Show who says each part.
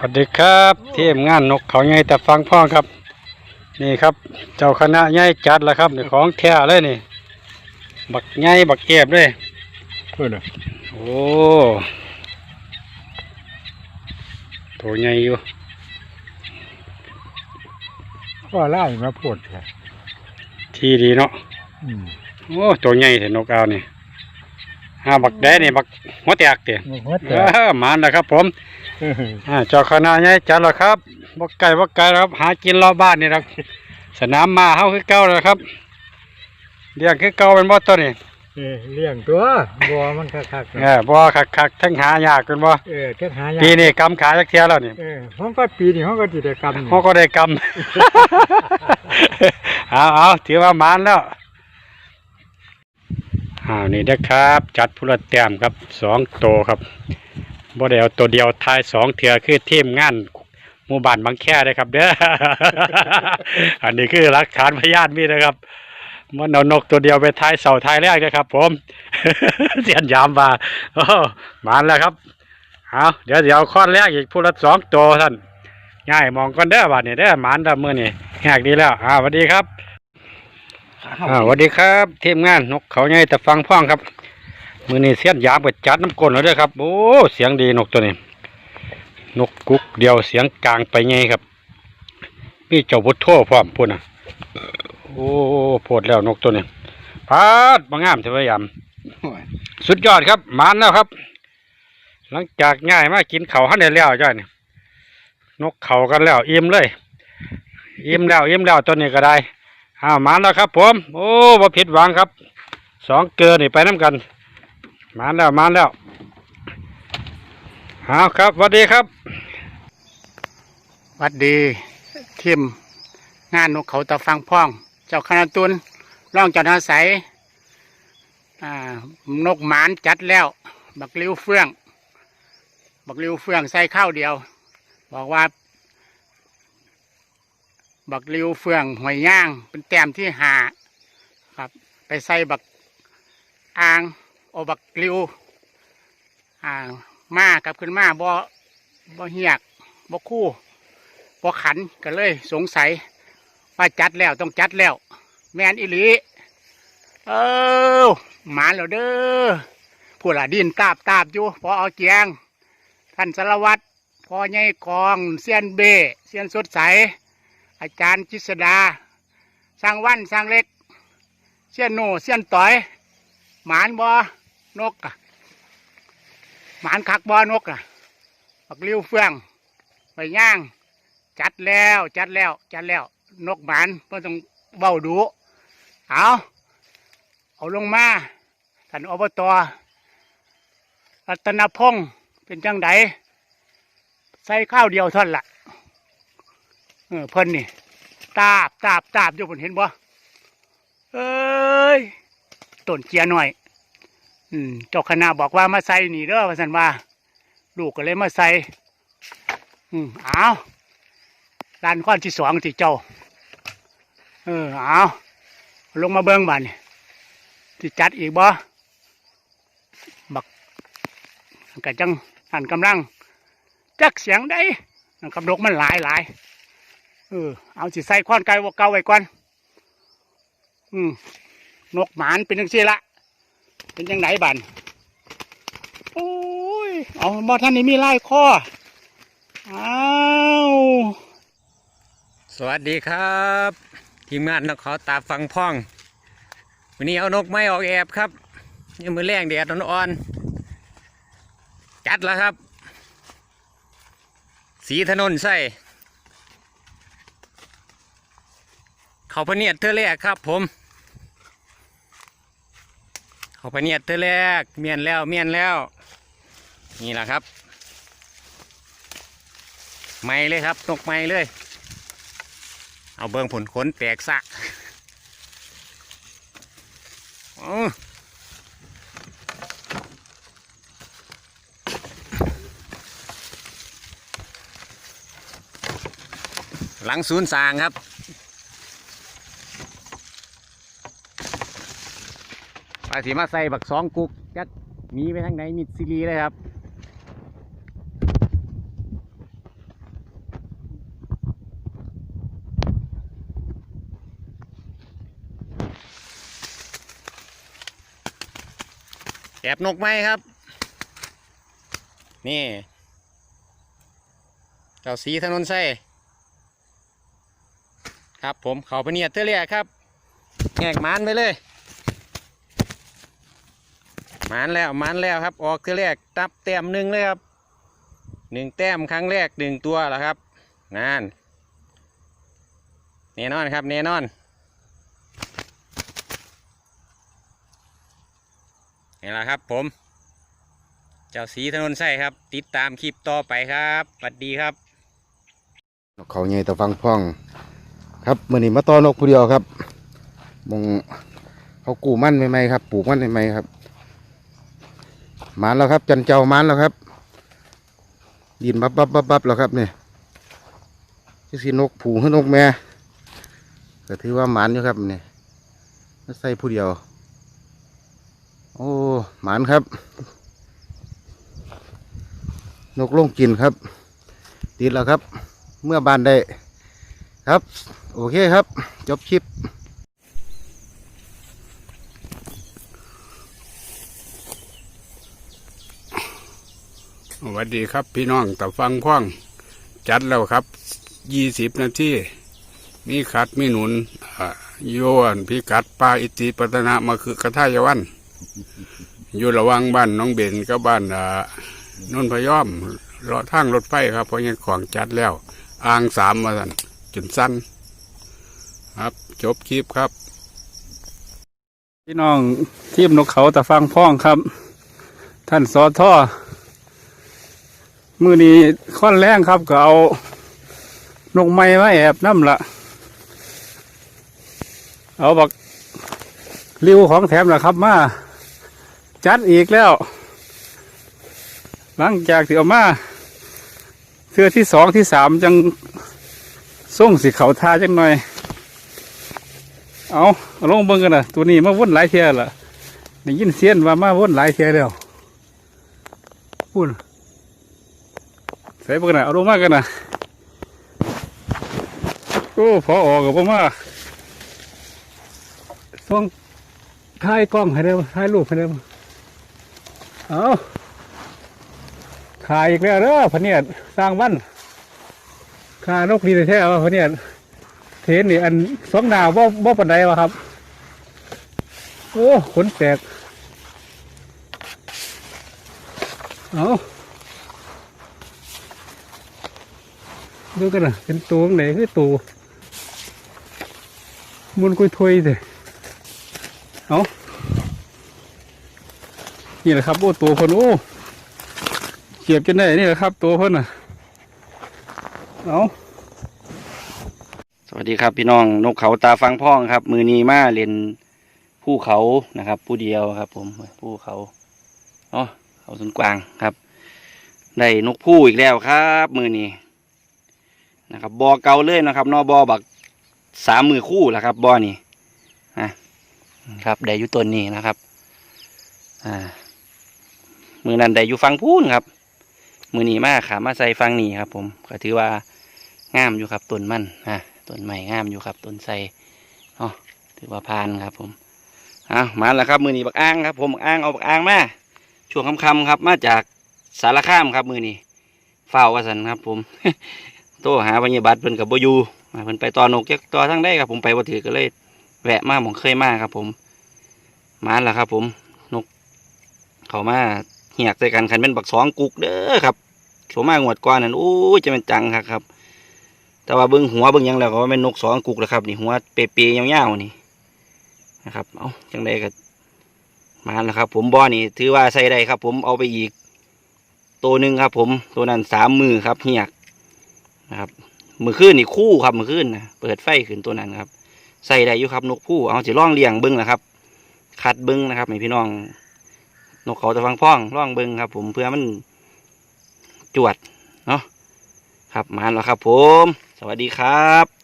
Speaker 1: สวัสดีครับทีมงานนกเขาใหญ่แต่ฟังพ่องครับ นี่ครับ เจ้าคณะใหญ่จัดแล้วครับนี่ของแท้เลยนี่ บักใหญ่บักเอฟเลย
Speaker 2: เพื่อนน่ะ
Speaker 1: โอ้ตัวใหญ่อยู่
Speaker 2: ว่าไล่มาปวดค่ะ
Speaker 1: ทีดีเนาะ
Speaker 2: อืม
Speaker 1: โอ้ตัวใหญ่เห็นนกเอานี่ ห้าบักแด้นี่บักหัวแตกเตะ
Speaker 2: มันหัว
Speaker 1: เอ
Speaker 2: แต่
Speaker 1: อมาแล้วครับ ผม
Speaker 2: เออ
Speaker 1: อ่าเจ้าคณะใหญ่จัดแล้วครับบักไก่บักไก่แล้วครับ หากินรอบบ้านนี่ครับสนามมาเฮาคือเก่าแล้วครับเลี้ยงคือเก่าเป็นบ่ตัวนี้
Speaker 2: เออเลี้ยงตัวบัวมันคักๆ
Speaker 1: เอ
Speaker 2: นะ
Speaker 1: อบ่คักๆทั้งหายากกันบ่
Speaker 2: เออแค่หายาก
Speaker 1: ปีนี้กำขาจักเที่ยแล้วนี่
Speaker 2: เออห้องก็ปีนี้ห้องก็จิตกรรมนี่
Speaker 1: เฮาก็ได้กำเอาเอาถือว่ามานแล้ว อ้าวนี่นะครับ จัดผู้ละแต้มครับสองโตวครับบ่ได้เอาตัวเดียวทายสองเถื่อคือทีมงานหมู่บ้านบางแคได้ครับเด้อ อันนี้คือหลักฐานพยานมีนะครับมันเอานกตัวเดียวไปทายเสาทายแรกนะครับ ผม เสียนยามมาโอ้มาแล้วครับเอาเดี๋ยวเดี๋ยวข้อแรกอีกผู้ละสองตัวท่านง่ายมองกันเด้อบัดนี้เด้อหมานดำมือนี่แหกดีแล้วอ่าสวัสดีครับ อ่าสวัสดีครับทีมงานนกเขาใหญ่แต่ฟังพ่องครับมือนี่เสียนยามก็จัดน้ำก้นแล้วด้อครับโอ้เสียงดีนกตัวนี้ นกกุกเดียวเสียงกลางไปไงครับมีเจ้าพุทโธพร้อมพุ่นน่ะโอ้โพดแล้วนกตัวนี้พาดมางามเถอะพยายามสุดยอดครับมานแล้วครับ หลังจากง่ายมากินเขาหันได้แล้วจ้อยนี่นกเขากันแล้วอิ่มเลย อิ่มแล้วอิ่มแล้วตัวนี้ก็ได้ อ้าวมาแล้วครับผม โอ้บ่ผิดหวังครับ สองเกลือนี่ไปน้ำกัน มาแล้วมาแล้วเอาครับสวัสดีครับสวัสดีทิมงานนกเขาตะฟังพ่อง เจ้าคณะตุนร่องจันทใสยอ่านกหมานจัดแล้ว บักลิ้วเฟื่อง บักลิ้วเฟื่องใส่ข้าวเดียว บอกว่า บักลิ้วเฟื่องหอยย่าง เป็นแต้มที่หาครับ ไปใส่บักอ่างโอบักลิ้วอ่ามากับขึ้นมาบ่บ่เหียกบ่คู่บ่ขันก็เลยสงสัย ว่าจัดแล้วต้องจัดแล้ว แมนอิลีเออหมาแล้วเด้อผู้ละดินตาบตาบอยู่พอเอาเกียงท่านสารวัตรพอใหญ่กองเซียนเบเซียนสดใส อาจารย์จิษดาสร้างวันสร้างเล็กเซียนโนเซียนต่อย หมานบอนกอะหมานคักบอนกอะปักลิ้วเฟืองไปย่าง จัดแล้วจัดแล้วจัดแล้ว นกหมานก็ต้องเบ้าดูเอาเอาลงมาท่านอบตรัตนพงศ์เป็นจังไดใส่ข้าวเดียวท่านนละ เออเพิ่นนี่ ตาบตาบตาบอยู่ผมเห็นบ่เอ้ยต้นเจียหน่อย อืมเจ้าคณะบอกว่ามาใส่นี่เด้อว่าสันว่า ลูกก็เลยมาใส่อืมเอาร้านข้อนที่สองที่เจ้า เออเอาลงมาเบิ้งบ้านนี่ที่จัดอีกบ่บักกะจังอันกำลังจักเสียงได้กับดกมันหลายหลาย เออเอาสิใส่ข้อนไก่วกเก่าไว้ก่อนอืมนกหมานเป็นจังซี่ละเป็นจังไหนบ้านโอ้ยเอาบ่ท่านนี่มีไล่ข้ออ้าวสวัสดีครับทีมงานนกขาตาฟังพ่อง วันนี้เอานกไม้ออกแอบครับยังมือแรงแดดอ่อนๆจัดแล้วครับ สีถนนใส่ เขาพเนียดเธอแรกครับ ผม เขาพเนียดเธอแรก เมียนแล้วเมียนแล้ว นี่แหละครับ ไม้เลยครับนกไม้เลย เอาเบิ้งผลขนแตกซะหลังศูนย์สางครับ ก็สีมาใส่บักสองกุกจักมีไปทางไหนมีซีรีเลยครับแอ
Speaker 3: บนกไหมครับ นี่เจ้าสีถนนใส่ครับผมเขาไปเนี่ยเทเรียครับแงกมานไปเลย มันแล้วมันแล้วครับ ออกเท่าแรกตับแต้มหนึ่งเลยครับหนึ่งแต้มครั้งแรกหนึ่งตัวแล้วครับนานแน่นอนครับแน่นอนนี่แหละครับผม เจ้าสีถนนไส้ครับ ติดตามคลิปต่อไปครับสวัสดีครับ
Speaker 4: นกเขาใหญ่ตะฟังพ่อง ครับมื่อนี้มาต่อนกผู้เดียวครับมองเขากูมั่นใหม่ๆครับ ปลูกมั่นใหม่ๆครับ มานแล้วครับ จันเจ้ามานแล้วครับดินบับบับบับบับแล้วครับเนี่ยที่สินกผูขึ้นนกแม่ก็ถือว่าหมานอยู่ครับเนี่ยใส่ผู้เดียว โอ้หมานครับ นกลงกินครับ ติดแล้วครับ เมื่อบานได้ครับ โอเคครับ จบคลิป
Speaker 5: สวัสดีครับพี่น้องแตะฟังพ่อง จัดแล้วครับยี่สิบนาทีมีขัดมีหนุนอ่าโยนพิกัดปลาอิติปัตนะมาคือกระทายวัน อยู่ระว่างบ้านน้องเบนกับบ้านอ่นนพยอมรอทางรถไฟครับ เพราะยังของจัดแล้วอ่างสามมาสั่นจนสั้นครับ จบคลิปครับ พี่น้องทีมนกเขาตะฟังพ่องครับ ท่านสอท่อ มือนี้ค่อนแรงครับก็เอานกไม้มาแอบน้ำละเอาบักริวของแถมละครับมา จัดอีกแล้ว หลังจากที่เอามาเทือที่สองที่สามจังส่งสีเขาทาจังหน่อย เอาเอาลงเบิ่งกันนะตัวนี้มาวุ่นหลายเทียละได้ยินเสียนว่ามาวุ่นหลายเทียแล้วพูด ส่พวกน่ะเอาลงมากันนะโอ้พอออกกับพ่อมาต้องถ่ายกล้องให้ได้ถ่ายรูปให้ได้เอาถ่ายอีกแล้วเด้อพะเนียดสร้างวันขานกดีแท้ๆว่าพะเนียดเทนนี่อันสองดาวบ่บ่ปันใดวะครับ โอ้ขนแตกเอา ดูกันนะเป็นตัวไหนคือตัวมุนกุยทวยเลยเอานี่แหละครับโอ้ตัวเพิ่นโอ้เกียบจนได้นี่แหละครับ ตัวเพิ่นน่ะเอา
Speaker 3: สวัสดีครับพี่น้องนกเขาตาฟังพ่องครับ มือนีมาเล่นภูเขานะครับ ผู้เดียวครับ ผมภูเขาเนาเขาสุนกวางครับ ได้นกผู้อีกแล้วครับ มือนี้ นะครับบอเก่าเลยนะครับนอบอบักสามมือคู่แหละครับบอนี่นะครับได้อยู่ต้นนี้นะครับ อ่า มือนั้นได้อยู่ฟังพูนครับ มือนี้มากขามาใส่ฟังนี่ครับผมก็ถือว่างามอยู่ครับต้นมันอะต้นใหม่งามอยู่ครับต้นไทรเนาะถือว่าพานครับ ผมเอามาแล้วครับมือนี้บักอ้างครับ ผมบักอ้างเอาบักอ้างมาช่วงค่ำๆครับ มาจากสารคามครับ มือนี้เฝ้าวาสันครับ ผม โทรหาพยาบาลเพิ่นกับโบยูอ่าเพิ่นไปต่อนกจักต่อทั้งได้ครับผมไปบ่ถือก็เลย แวะมาหมเคยมาครับ ผมมาแล้วครับ ผมนก เขามาเหียกใส่กันคันเป็นบักสองกุกเด้อครับเขามางวดก่อนนั่นโอ้ยจะเป็นจังครับครับ แต่ว่าเบิ้งหัวเบิ้งยังแล้วก็ว่าเป็นนกสองกุกแล้วครับนี่หัวเปรียๆยาวๆนี่นะครับเอาจังได้ก็มาแล้วครับ ผมบ่อนี่ถือว่าใส่ได้ครับ ผมเอาไปอีก ตัวหนึ่งครับ ผมตัวนั้นสามมือครับเหียก นะครับมือขึ้นนี่คู่ครับมือขึ้นนะเปิดไฟขึ้นตัวนั้นครับ ใส่ได้อยู่ครับนกผู้เอาจะล่องเลี้ยงบึ้งนะครับคัดบึ้งนะครับให้พี่น้อง นกเขาจะฟังพ้องล่องบึ้งครับ ผมเพื่อมันจวดเนาะครับมาแล้วครับ ผม สวัสดีครับ